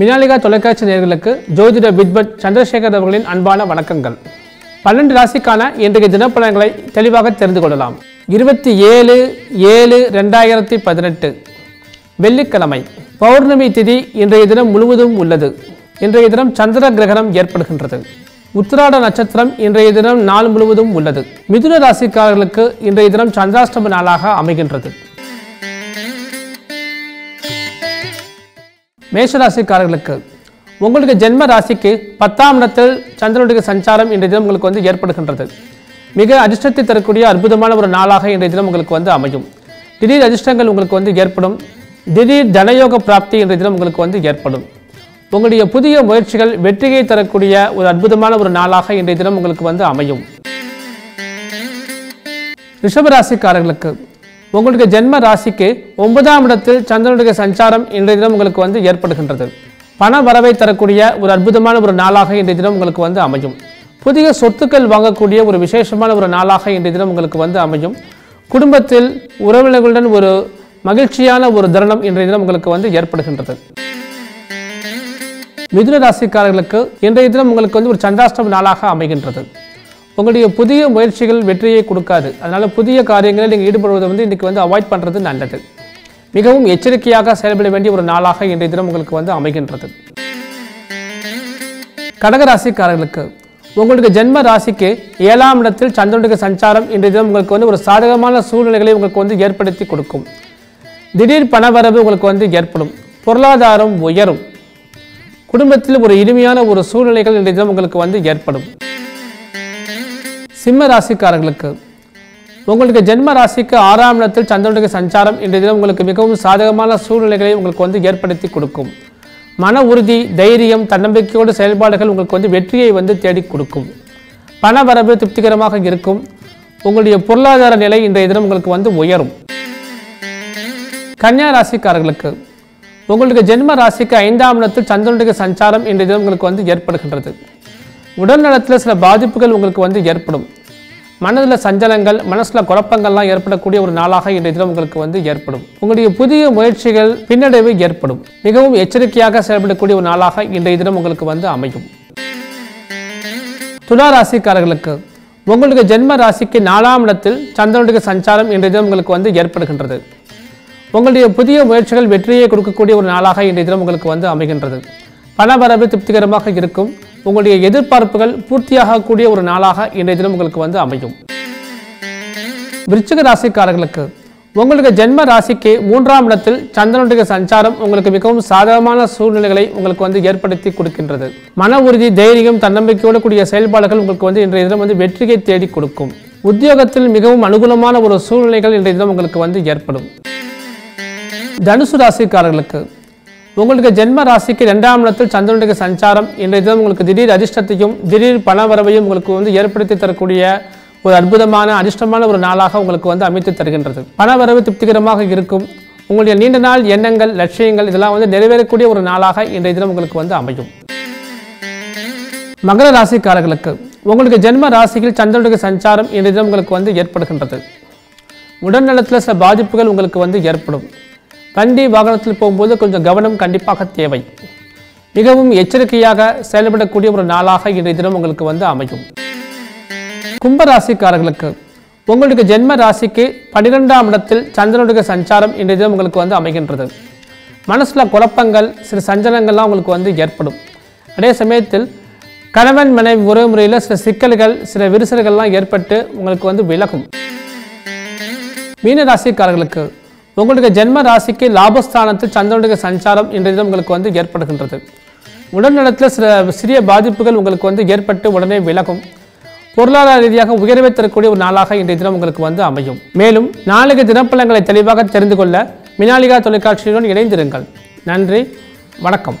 மினாலிகா தொலைக்காட்சி நேயர்களுக்கு ஜோதிட வித்பட் சந்திரசேகர் அவர்களின் அன்பான வணக்கங்கள். பன்னெண்டு ராசிக்கான இன்றைய தினப்பலன்களை தெளிவாக தெரிந்து கொள்ளலாம். இருபத்தி ஏழு ஏழு ரெண்டாயிரத்தி பதினெட்டு. வெள்ளிக்கிழமை பௌர்ணமி திதி இன்றைய தினம் முழுவதும் உள்ளது. இன்றைய தினம் சந்திர கிரகணம் ஏற்படுகின்றது. உத்திராட நட்சத்திரம் இன்றைய தினம் நாள் முழுவதும் உள்ளது. மிதுன ராசிக்காரர்களுக்கு இன்றைய தினம் சந்திராஷ்டம நாளாக அமைகின்றது. மேஷராசிக்காரர்களுக்கு உங்களுக்கு ஜென்ம ராசிக்கு பத்தாம் இடத்தில் சந்திரனுடைய சஞ்சாரம் இன்றைய தினம் உங்களுக்கு வந்து ஏற்படுகின்றது. மிக அதிர்ஷ்டத்தை தரக்கூடிய அற்புதமான ஒரு நாளாக இன்றைய தினம் உங்களுக்கு வந்து அமையும். திடீர் அதிர்ஷ்டங்கள் உங்களுக்கு வந்து ஏற்படும். திடீர் தனயோக பிராப்தி இன்றைய தினம் உங்களுக்கு வந்து ஏற்படும். உங்களுடைய புதிய முயற்சிகள் வெற்றியை தரக்கூடிய ஒரு அற்புதமான ஒரு நாளாக இன்றைய தினம் உங்களுக்கு வந்து அமையும். ரிஷபராசிக்காரர்களுக்கு உங்களுக்கு ஜென்ம ராசிக்கு ஒன்பதாம் இடத்தில் சந்திரனுடைய சஞ்சாரம் இன்றைய தினம் உங்களுக்கு வந்து ஏற்படுகின்றது. பண வரவை தரக்கூடிய ஒரு அற்புதமான ஒரு நாளாக இன்றைய தினம் உங்களுக்கு வந்து அமையும். புதிய சொத்துக்கள் வாங்கக்கூடிய ஒரு விசேஷமான ஒரு நாளாக இன்றைய தினம் உங்களுக்கு வந்து அமையும். குடும்பத்தில் உறவினர்களுடன் ஒரு மகிழ்ச்சியான ஒரு தருணம் இன்றைய தினம் உங்களுக்கு வந்து ஏற்படுகின்றது. மிதுன ராசிக்காரர்களுக்கு இன்றைய தினம் உங்களுக்கு வந்து ஒரு சந்திராஷ்டம நாளாக அமைகின்றது. உங்களுடைய புதிய முயற்சிகள் வெற்றியை கொடுக்காது. அதனால் புதிய காரியங்களில் நீங்கள் ஈடுபடுவதை வந்து இன்றைக்கி வந்து அவாய்ட் பண்ணுறது நல்லது. மிகவும் எச்சரிக்கையாக செயல்பட வேண்டிய ஒரு நாளாக இன்றைய தினம் உங்களுக்கு வந்து அமைகின்றது. கடகராசிக்காரர்களுக்கு உங்களுடைய ஜென்ம ராசிக்கு ஏழாம் இடத்தில் சந்திரனுடைய சஞ்சாரம் இன்றைய தினம் உங்களுக்கு வந்து ஒரு சாதகமான சூழ்நிலைகளை உங்களுக்கு வந்து ஏற்படுத்தி கொடுக்கும். திடீர் பணவரவு உங்களுக்கு வந்து ஏற்படும். பொருளாதாரம் உயரும். குடும்பத்தில் ஒரு இனிமையான ஒரு சூழ்நிலைகள் இன்றைய தினம் உங்களுக்கு வந்து ஏற்படும். சிம்ம ராசிக்காரர்களுக்கு. உங்களுக்கு ஜென்ம ராசிக்கு ஆறாம் இடத்தில் சந்திரனுடைய சஞ்சாரம் இன்றைய தினம் உங்களுக்கு மிகவும் சாதகமான சூழ்நிலைகளை உங்களுக்கு வந்து ஏற்படுத்தி கொடுக்கும். மன உறுதி தைரியம் தன்னம்பிக்கையோடு செயல்பாடுகள் உங்களுக்கு வந்து வெற்றியை வந்து தேடி கொடுக்கும். பண வரவு திருப்திகரமாக இருக்கும். உங்களுடைய பொருளாதார நிலை இன்றைய தினம் உங்களுக்கு வந்து உயரும். கன்னியா ராசிக்காரர்களுக்கு உங்களுக்கு ஜென்ம ராசிக்கு ஐந்தாம் இடத்தில் சந்திரனுடைய சஞ்சாரம் இன்றைய தினம் உங்களுக்கு வந்து ஏற்படுகின்றது. உடல் நலத்தில் சில பாதிப்புகள் உங்களுக்கு வந்து ஏற்படும். மனதில் சஞ்சலங்கள் மனசில் குழப்பங்கள்லாம் ஏற்படக்கூடிய ஒரு நாளாக இன்றைய தினம் உங்களுக்கு வந்து ஏற்படும். உங்களுடைய புதிய முயற்சிகள் பின்னடைவு ஏற்படும். மிகவும் எச்சரிக்கையாக செயல்படக்கூடிய ஒரு நாளாக இன்றைய தினம் உங்களுக்கு வந்து அமையும். துலா ராசிக்காரர்களுக்கு உங்களுக்கு ஜென்ம ராசிக்கு நாலாம் இடத்தில் சந்திரனுடைய சஞ்சாரம் இன்றைய தினம் உங்களுக்கு வந்து ஏற்படுகின்றது. உங்களுடைய புதிய முயற்சிகள் வெற்றியை கொடுக்கக்கூடிய ஒரு நாளாக இன்றைய தினம் உங்களுக்கு வந்து அமைகின்றது. பணவரவு திருப்திகரமாக இருக்கும். உங்களுடைய எதிர்பார்ப்புகள் பூர்த்தியாகக்கூடிய ஒரு நாளாக இன்றைய தினம் உங்களுக்கு வந்து அமையும். விருச்சிக ராசிக்காரர்களுக்கு உங்களுக்கு ஜென்ம ராசிக்கு மூன்றாம் இடத்தில் சந்திரனுடைய சஞ்சாரம் உங்களுக்கு மிகவும் சாதகமான சூழ்நிலைகளை உங்களுக்கு வந்து ஏற்படுத்தி கொடுக்கின்றது. மன உறுதி தைரியம் தன்னம்பிக்கையோடு கூடிய செயல்பாடுகள் உங்களுக்கு வந்து இன்றைய தினம் வந்து வெற்றியை தேடி கொடுக்கும். உத்தியோகத்தில் மிகவும் அனுகூலமான ஒரு சூழ்நிலைகள் இன்றைய தினம் உங்களுக்கு வந்து ஏற்படும். தனுசு ராசிக்காரர்களுக்கு உங்களுக்கு ஜென்ம ராசிக்கு இரண்டாம் இடத்தில் சந்திரனுடைய சஞ்சாரம் இன்றைய தினம் உங்களுக்கு திடீர் அதிர்ஷ்டத்தையும் திடீர் பணவரவையும் உங்களுக்கு வந்து ஏற்படுத்தி தரக்கூடிய ஒரு அற்புதமான அதிர்ஷ்டமான ஒரு நாளாக உங்களுக்கு வந்து அமைத்து தருகின்றது. பணவரவு திருப்திகரமாக இருக்கும். உங்களுடைய நீண்ட நாள் எண்ணங்கள் லட்சியங்கள் இதெல்லாம் வந்து நிறைவேறக்கூடிய ஒரு நாளாக இன்றைய தினம் உங்களுக்கு வந்து அமையும். மகர ராசிக்காரர்களுக்கு உங்களுக்கு ஜென்ம ராசியில் சந்திரனுடைய சஞ்சாரம் இன்றைய தினம் உங்களுக்கு வந்து ஏற்படுகின்றது. உடல்நலத்தில் சில பாதிப்புகள் உங்களுக்கு வந்து ஏற்படும். வண்டி வாகனத்தில் போகும்போது கொஞ்சம் கவனம் கண்டிப்பாக தேவை. மிகவும் எச்சரிக்கையாக செயல்படக்கூடிய ஒரு நாளாக இன்றைய தினம் உங்களுக்கு வந்து அமையும். கும்ப ராசிக்காரர்களுக்கு உங்களுக்கு ஜென்ம ராசிக்கு பன்னிரெண்டாம் இடத்தில் சந்திரனுடைய சஞ்சாரம் இன்றைய தினம் உங்களுக்கு வந்து அமைகின்றது. மனசில் குழப்பங்கள் சில சஞ்சலங்கள்லாம் உங்களுக்கு வந்து ஏற்படும். அதே சமயத்தில் கணவன் மனைவி உறவு முறையில் சில சிக்கல்கள் சில விரிசல்கள்லாம் ஏற்பட்டு உங்களுக்கு வந்து விலகும். மீன ராசிக்காரர்களுக்கு உங்களுடைய ஜென்ம ராசிக்கு லாபஸ்தானத்தில் சந்திரனுடைய சஞ்சாரம் இன்றைய உங்களுக்கு வந்து ஏற்படுகின்றது. உடல்நலத்தில் சில சிறிய பாதிப்புகள் உங்களுக்கு வந்து ஏற்பட்டு உடனே விலகும். பொருளாதார ரீதியாக உயர்வை தரக்கூடிய ஒரு நாளாக இன்றைய தினம் உங்களுக்கு வந்து அமையும். மேலும் நாளைக்கு தினப்பலங்களை தெளிவாக தெரிந்து கொள்ள மினாலிகா தொலைக்காட்சியுடன் இணைந்திருங்கள். நன்றி வணக்கம்.